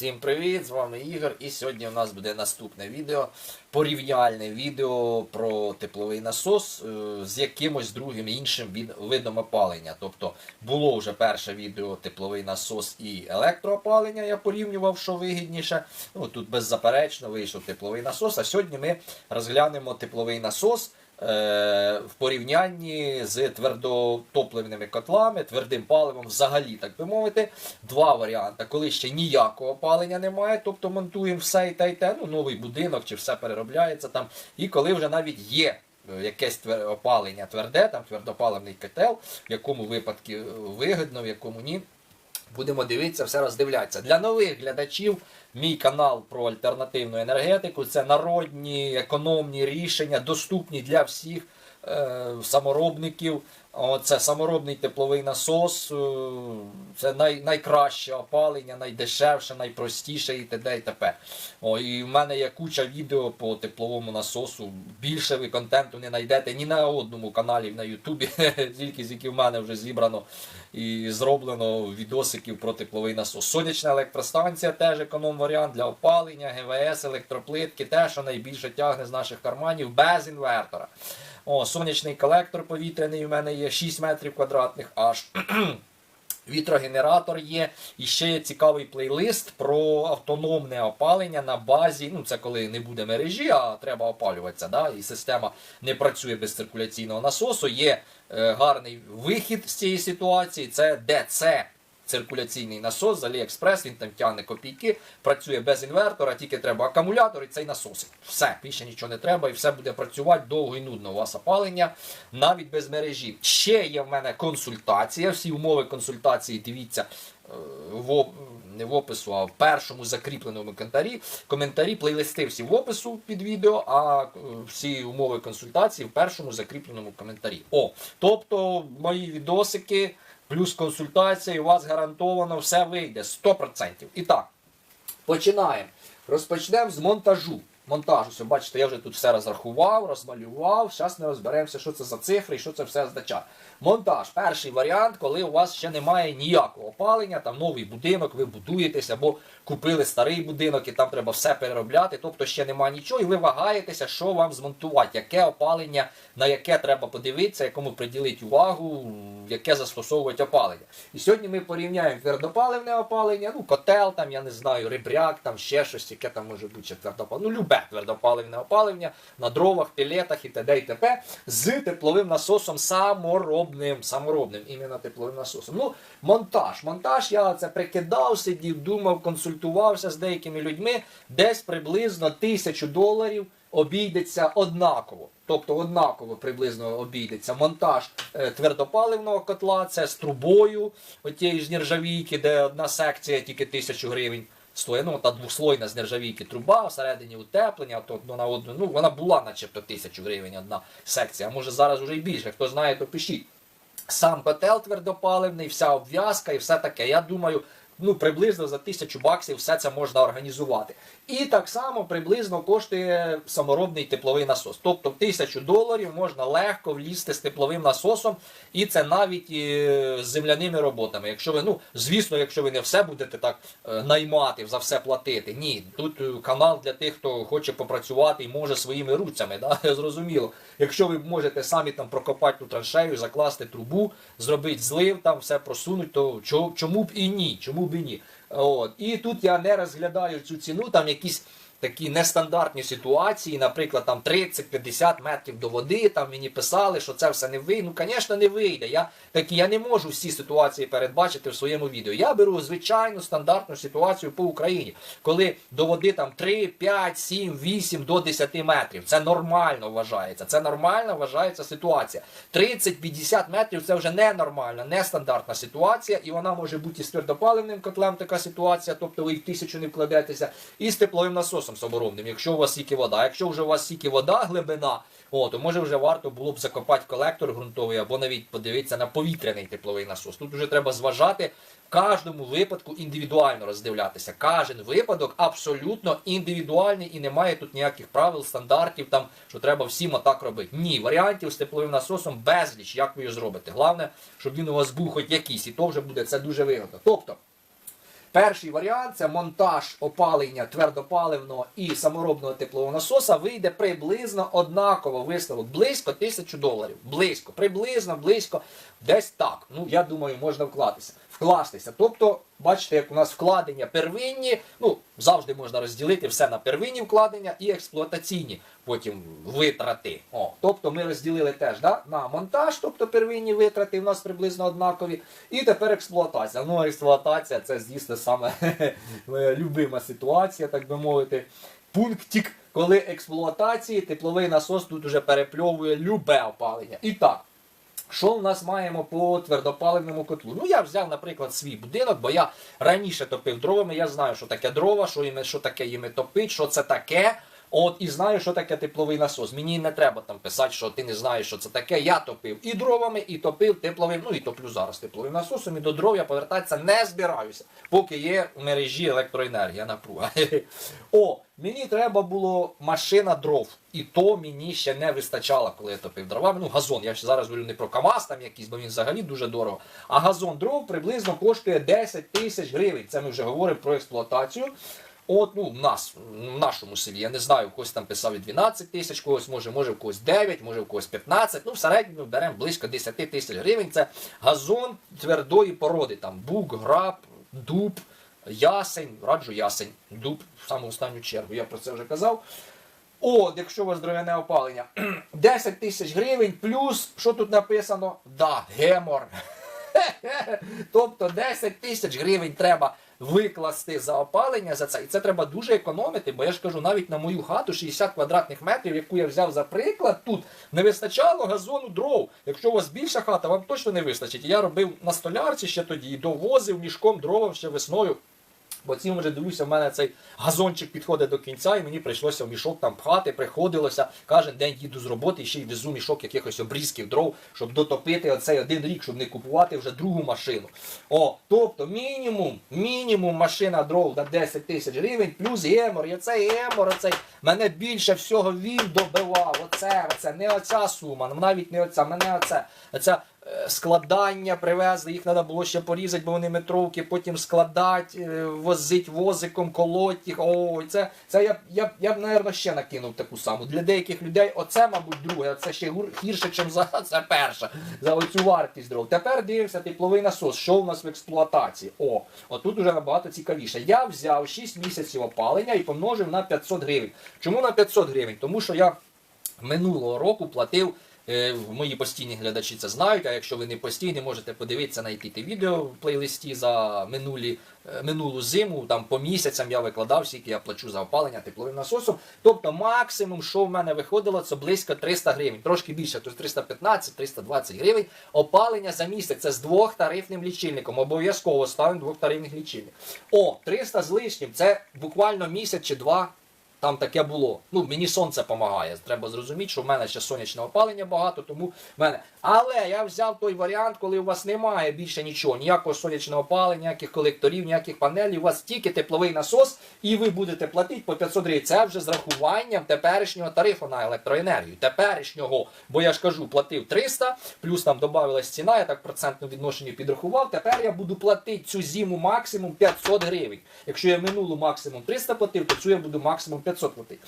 Всім привіт! З вами Ігор. І сьогодні у нас буде наступне відео, порівняльне відео про тепловий насос е, з якимось другим іншим видом опалення. Тобто було вже перше відео тепловий насос і електроопалення. Я порівнював, що вигідніше. Ну тут беззаперечно вийшов тепловий насос. А сьогодні ми розглянемо тепловий насос. Е, В порівнянні з твердотопливними котлами, твердим паливом, взагалі, так би мовити, два варіанти. Коли ще ніякого опалення немає, тобто монтуємо все і те, і те, ну, новий будинок чи все переробляється там. І коли вже навіть є е, якесь опалення тверде, там твердопаливний котел, в якому випадку е, вигідно, в якому ні. Будемо дивитися, все роздивлятися. Для нових глядачів мій канал про альтернативну енергетику це народні, економні рішення, доступні для всіх е, саморобників. Це саморобний тепловий насос, е, це най, найкраще опалення, найдешевше, найпростіше і т.д. і т.п. О, і в мене є куча відео по тепловому насосу. Більше ви контенту не знайдете ні на одному каналі на Ютубі, тільки з яких в мене вже зібрано і зроблено відосиків про тепловий насос. Сонячна електростанція теж економ варіант для опалення, ГВС, електроплитки, те, що найбільше тягне з наших карманів без інвертора. О, сонячний колектор повітряний у мене є 6 метрів квадратних аж. Вітрогенератор є. І ще є цікавий плейлист про автономне опалення на базі. Ну, це коли не буде мережі, а треба опалюватися. Да? І система не працює без циркуляційного насосу. Є е, гарний вихід з цієї ситуації. Це ДЦ. Циркуляційний насос з Аліекспрес, він там тягне копійки, працює без інвертора, тільки треба акумулятор і цей насос. Все, більше нічого не треба, і все буде працювати довго і нудно. У вас опалення навіть без мережі. Ще є в мене консультація. Всі умови консультації дивіться е, в не в опису, а в першому закріпленому коментарі. Коментарі, плейлисти всі в опису під відео, а е, всі умови консультації в першому закріпленому коментарі. О, тобто мої відосики. Плюс консультація, і у вас гарантовано все вийде 100%. І так, починаємо. Розпочнемо з монтажу. Монтажу, Ось, бачите, я вже тут все розрахував, розмалював. Зараз ми розберемося, що це за цифри і що це все означає. Монтаж. Перший варіант, коли у вас ще немає ніякого опалення, там новий будинок, ви будуєтеся, або купили старий будинок і там треба все переробляти, тобто ще немає нічого, і ви вагаєтеся, що вам змонтувати, яке опалення, на яке треба подивитися, якому приділити увагу, яке застосовувати опалення. І сьогодні ми порівняємо твердопаливне опалення, ну котел, там, я не знаю, рибряк, там ще щось, яке там може бути ще твердопаливне, ну любе твердопаливне опалення на дровах, пілетах і т.д. і т.п. з тепловим насосом саморобним, саморобним, іменно тепловим насосом. Ну, монтаж. Монтаж я це прикидав, сидів, думав, консультувався з деякими людьми. Десь приблизно тисячу доларів обійдеться однаково. Тобто однаково приблизно обійдеться монтаж е, твердопаливного котла, це з трубою отієї ж нержавійки, де одна секція тільки тисячу гривень. Ну, та двослойна з нержавійки труба, всередині утеплення, то одну на одну. Ну, вона була начебто тисячу гривень одна секція, а може зараз вже й більше. Хто знає, то пишіть. Сам котел твердопаливний, вся обв'язка і все таке. Я думаю, ну приблизно за тисячу баксів все це можна організувати. І так само приблизно коштує саморобний тепловий насос. Тобто в тисячу доларів можна легко влізти з тепловим насосом, і це навіть е, з земляними роботами. Якщо ви, ну звісно, якщо ви не все будете так е, наймати, за все платити. Ні, тут е, канал для тих, хто хоче попрацювати і може своїми руцями. Да? Зрозуміло. Якщо ви можете самі там прокопати ту траншею, закласти трубу, зробити злив, там все просунуть, то чому б і ні? Чому б і ні? От. І тут я не розглядаю цю ціну, там якісь такі нестандартні ситуації, наприклад, там 30-50 метрів до води, там мені писали, що це все не вийде. Ну, звісно, не вийде. Я, такі, я не можу всі ситуації передбачити в своєму відео. Я беру звичайну стандартну ситуацію по Україні, коли до води там 3, 5, 7, 8 до 10 метрів. Це нормально вважається. Це нормально вважається ситуація. 30-50 метрів це вже ненормальна, нестандартна ситуація, і вона може бути і з твердопаливним котлем така ситуація, тобто ви в тисячу не вкладетеся, і з тепловим насосом саморобним, якщо у вас тільки вода. Якщо вже у вас тільки вода, глибина, о, то може вже варто було б закопати колектор ґрунтовий або навіть подивитися на повітряний тепловий насос. Тут вже треба зважати в кожному випадку індивідуально роздивлятися. Кожен випадок абсолютно індивідуальний і немає тут ніяких правил, стандартів, там, що треба всім отак робити. Ні, варіантів з тепловим насосом безліч, як ви його зробите. Головне, щоб він у вас був хоч якийсь, і то вже буде це дуже вигодно. Тобто. Перший варіант це монтаж опалення твердопаливного і саморобного теплового насоса вийде приблизно однаково висновок. Близько тисячу доларів. Близько, приблизно, близько, десь так. Ну, я думаю, можна вклатися. Вкластися. Тобто, бачите, як у нас вкладення первинні, ну, завжди можна розділити все на первинні вкладення і експлуатаційні потім витрати. О, тобто ми розділили теж да, на монтаж, тобто первинні витрати у нас приблизно однакові. І тепер експлуатація. Ну, експлуатація це, звісно, саме любима ситуація, так би мовити. Пунктик, коли експлуатації тепловий насос тут уже перепльовує любе опалення. І так. Що в нас маємо по твердопаливному котлу? Ну, я взяв, наприклад, свій будинок, бо я раніше топив дровами, я знаю, що таке дрова, що, їм, що таке їми топить, що це таке. От і знаю, що таке тепловий насос. Мені не треба там писати, що ти не знаєш, що це таке. Я топив і дровами, і топив тепловим, ну і топлю зараз тепловим насосом, і до дров я повертатися не збираюся, поки є в мережі електроенергія напруга. О, мені треба було машина дров. І то мені ще не вистачало, коли я топив дровами. Ну, газон, я ж зараз говорю не про КАМАЗ там якийсь, бо він взагалі дуже дорого. А газон дров приблизно коштує 10 тисяч гривень. Це ми вже говоримо про експлуатацію. От, ну, в нас, в нашому селі, я не знаю, когось там писав і 12 тисяч, когось може, може в когось 9, може в когось 15. Ну, в середньому беремо близько 10 тисяч гривень. Це газон твердої породи, там бук, граб, дуб, ясень, раджу ясень, дуб в саму останню чергу, я про це вже казав. От, якщо у вас дров'яне опалення, 10 тисяч гривень, плюс, що тут написано? Да, гемор. Тобто 10 тисяч гривень треба викласти за опалення за це. І це треба дуже економити, бо я ж кажу, навіть на мою хату 60 квадратних метрів, яку я взяв за приклад, тут не вистачало газону дров. Якщо у вас більша хата, вам точно не вистачить. Я робив на столярці ще тоді і довозив мішком дрова ще весною. Бо цим вже дивлюся, в мене цей газончик підходить до кінця, і мені прийшлося в мішок там пхати, приходилося. Кожен день їду з роботи і ще й везу мішок якихось обрізків дров, щоб дотопити оцей один рік, щоб не купувати вже другу машину. О, тобто мінімум, мінімум машина дров на 10 тисяч гривень, плюс гемор. І оцей гемор, оцей мене більше всього він добивав. Оце, оце, не оця сума, навіть не оця, мене оце. оця складання привезли, їх треба було ще порізати, бо вони метровки, потім складати, е, возить возиком, колоть їх. Ой, це, це я, я, я б, напевно, ще накинув таку саму. Для деяких людей оце, мабуть, друге, це ще гірше, ніж за це перше, за оцю вартість дров. Тепер дивимося тепловий насос, що у нас в експлуатації. О, отут уже набагато цікавіше. Я взяв 6 місяців опалення і помножив на 500 гривень. Чому на 500 гривень? Тому що я минулого року платив. Е, Мої постійні глядачі це знають, а якщо ви не постійні, можете подивитися, знайти те відео в плейлисті за минулі, е, минулу зиму. Там по місяцям я викладав, скільки я плачу за опалення тепловим насосом. Тобто максимум, що в мене виходило, це близько 300 гривень, трошки більше, тобто 315-320 гривень. Опалення за місяць. Це з двох тарифним лічильником. Обов'язково ставимо двохтарифних лічильник. О, 300 з лишнім, це буквально місяць чи два там таке було. Ну, мені сонце допомагає. Треба зрозуміти, що в мене ще сонячного опалення багато, тому в мене. Але я взяв той варіант, коли у вас немає більше нічого, ніякого сонячного опалення, ніяких колекторів, ніяких панелей, у вас тільки тепловий насос, і ви будете платити по 500 гривень. Це вже з рахуванням теперішнього тарифу на електроенергію. Теперішнього, бо я ж кажу, платив 300, плюс там додавалась ціна, я так процентно відношенні підрахував. Тепер я буду платити цю зиму максимум 500 гривень. Якщо я минулу максимум 300 платив, то цю я буду максимум 500 платити.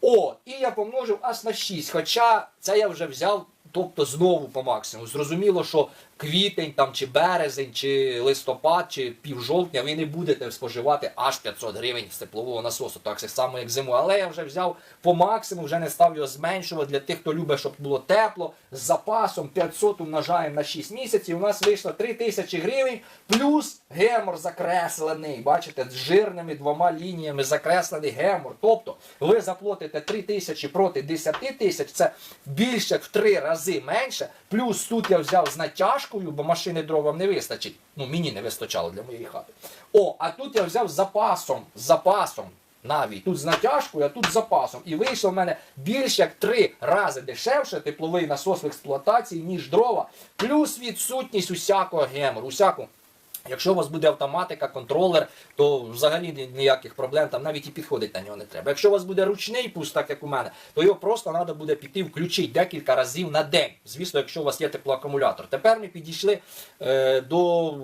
О, і я помножив аж на 6. Хоча це я вже взяв, тобто знову по максимуму. Зрозуміло, що квітень там, чи березень, чи листопад, чи півжовтня ви не будете споживати аж 500 гривень з теплового насосу, так само як зиму. Але я вже взяв по максимуму, вже не став його зменшувати для тих, хто любить, щоб було тепло. З запасом 500 умножаємо на 6 місяців. У нас вийшло 3000 гривень, плюс гемор закреслений. Бачите, з жирними двома лініями закреслений гемор. Тобто ви заплатите 3 тисячі проти 10 тисяч, це більше в 3 рази менше. Плюс тут я взяв з натяжкою, бо машини дровам не вистачить. Ну, мені не вистачало для моєї хати. О, а тут я взяв запасом. З запасом. Навіть тут з натяжкою, а тут з запасом. І вийшло в мене більш як три рази дешевше тепловий насос в експлуатації, ніж дрова, плюс відсутність усякого гемору, усякого Якщо у вас буде автоматика, контролер, то взагалі ніяких проблем там навіть і підходити на нього не треба. Якщо у вас буде ручний пуст, так як у мене, то його просто треба буде піти включити декілька разів на день. Звісно, якщо у вас є теплоакумулятор. Тепер ми підійшли е, до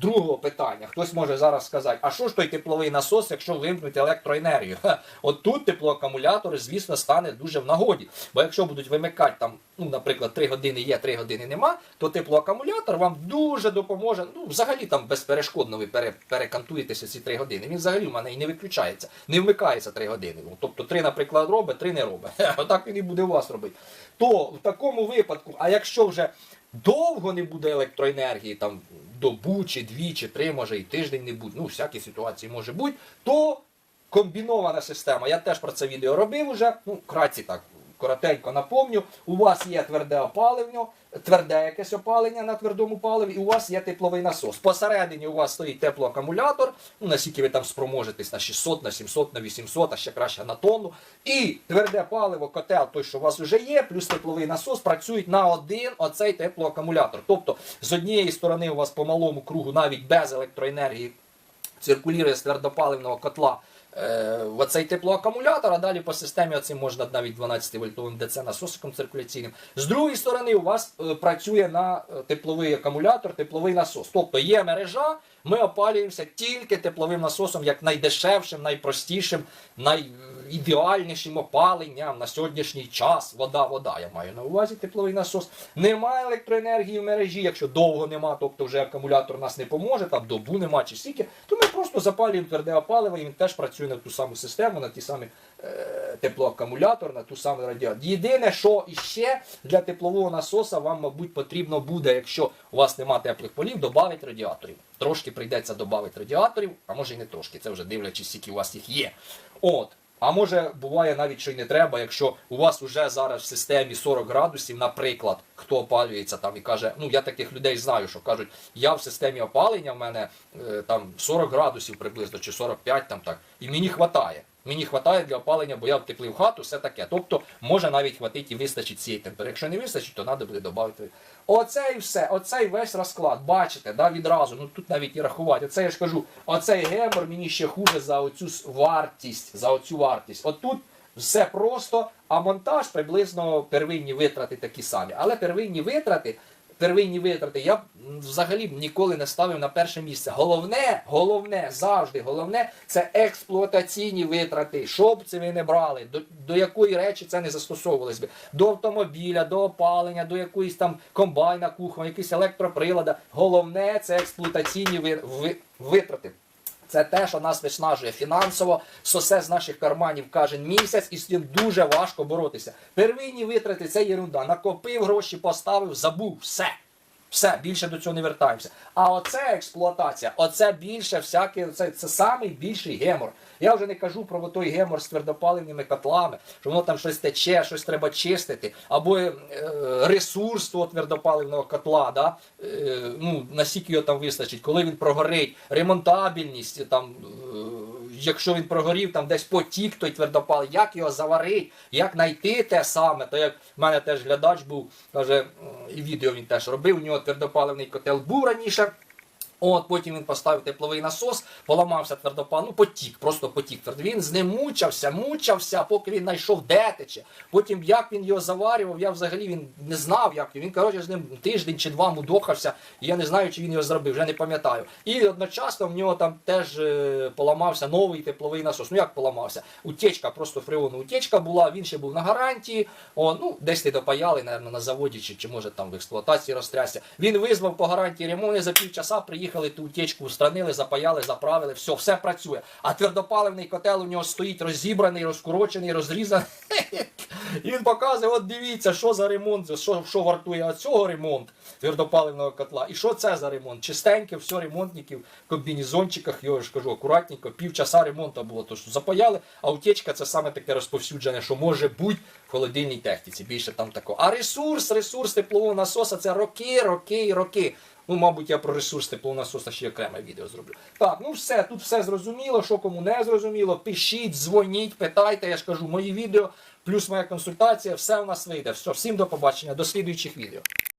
другого питання. Хтось може зараз сказати, а що ж той тепловий насос, якщо вимкнути електроенергію? Ха, от тут теплоакумулятори, звісно, стане дуже в нагоді. Бо якщо будуть вимикати там, ну, наприклад, 3 години є, 3 години нема, то теплоакумулятор вам дуже допоможе. Ну, взагалі там безперешкодно ви пере, перекантуєтеся ці 3 години. Він взагалі в мене і не виключається, не вмикається 3 години. Ну, Тобто 3, наприклад, робить, 3 не робить. Отак він і буде у вас робити. То в такому випадку, а якщо вже довго не буде електроенергії, там добу, чи дві, чи три, може і тиждень не буде, ну, всякі ситуації може бути, то комбінована система. Я теж про це відео робив уже. Ну, кратці так, коротенько напомню. У вас є тверде опалення, тверде якесь опалення на твердому паливі, і у вас є тепловий насос. Посередині у вас стоїть теплоакумулятор, ну, наскільки ви там спроможетесь на 600, на 700, на 800, а ще краще на тонну. І тверде паливо, котел, той, що у вас вже є, плюс тепловий насос працюють на один оцей теплоакумулятор. Тобто, з однієї сторони у вас по малому кругу, навіть без електроенергії, циркулює з твердопаливного котла е, в оцей теплоакумулятор, а далі по системі оцим можна навіть 12 вольтовим ДЦ насосиком циркуляційним. З другої сторони, у вас е, працює на е, тепловий акумулятор, тепловий насос. Тобто є мережа, ми опалюємося тільки тепловим насосом, як найдешевшим, найпростішим, найідеальнішим опаленням на сьогоднішній час. Вода, вода. Я маю на увазі тепловий насос. Немає електроенергії в мережі, якщо довго нема, тобто вже акумулятор нас не поможе, там добу нема чи стільки, то ми просто запалюємо тверде опаливо, і він теж працює на ту саму систему, на ті самі е, теплоакумулятор, на ту саму радіатор. Єдине, що іще для теплового насоса вам, мабуть, потрібно буде, якщо у вас нема теплих полів, додати радіаторів. Трошки прийдеться додати радіаторів, а може і не трошки, це вже дивлячись, скільки у вас їх є. От. А може буває навіть, що й не треба, якщо у вас вже зараз в системі 40 градусів, наприклад, хто опалюється там і каже, ну я таких людей знаю, що кажуть, я в системі опалення в мене е, там 40 градусів приблизно чи 45 там так, і мені хватає. Мені хватає для опалення, бо я втеплив хату, все таке. Тобто може навіть хватить і вистачить цієї температури. Якщо не вистачить, то треба буде додати. Оце і все, оцей весь розклад. Бачите, да, відразу. Ну тут навіть і рахувати. Оце я ж кажу, оцей гемор мені ще хуже за оцю вартість. За оцю вартість. Отут все просто, а монтаж приблизно первинні витрати такі самі. Але первинні витрати. Первинні витрати я взагалі ніколи не ставив на перше місце. Головне, головне, завжди головне це експлуатаційні витрати. Що б це ви не брали, до, до якої речі це не застосовувалось би. До автомобіля, до опалення, до якоїсь там комбайна, кухня, якісь електроприлада. Головне це експлуатаційні ви- ви- витрати. Це те, що нас виснажує фінансово, сосе з наших карманів кожен місяць, і з цим дуже важко боротися. Первинні витрати це єрунда. Накопив гроші, поставив, забув, все. Все, більше до цього не вертаємося. А оце експлуатація, оце більше всяке, це, це самий більший гемор. Я вже не кажу про той гемор з твердопаливними котлами, що воно там щось тече, щось треба чистити, або е, ресурс того твердопаливного котла, да? е, ну, наскільки його там вистачить, коли він прогорить, ремонтабельність, там, е, якщо він прогорів, там десь потік той твердопал, як його заварить, як знайти те саме. То як в мене теж глядач був, каже, і відео він теж робив, у нього твердопаливний котел був раніше. От потім він поставив тепловий насос, поламався твердопал, ну потік, просто потік. Він з ним мучався, мучався, поки він знайшов де тече. Потім як він його заварював, я взагалі він не знав, як він. Коротше, з ним тиждень чи два мудохався. І я не знаю, чи він його зробив, вже не пам'ятаю. І одночасно в нього там теж е, поламався новий тепловий насос. Ну як поламався? Утечка, просто фреону утечка була, він ще був на гарантії. О, ну десь ти допаяли, напевно, на заводі, чи, чи може там в експлуатації розтрясся. Він визвав по гарантії ремонт, за півчаса приїхали ту утечку, устранили, запаяли, заправили, все, все працює. А твердопаливний котел у нього стоїть розібраний, розкорочений, розрізаний. І він показує, от дивіться, що за ремонт, що, що вартує цього ремонт твердопаливного котла. І що це за ремонт? Чистеньке, все ремонтників в комбінезончиках, його ж кажу, акуратненько, півчаса ремонту було. То що запаяли, а утечка це саме таке розповсюджене, що може бути в холодильній техніці. Більше там такого. А ресурс, ресурс теплового насоса це роки, роки і роки. Ну, мабуть, я про ресурс теплонасоса насоса ще окреме відео зроблю. Так, ну все, тут все зрозуміло. Що кому не зрозуміло, пишіть, дзвоніть, питайте. Я ж кажу, мої відео, плюс моя консультація, все у нас вийде. Все, всім до побачення, до слідуючих відео.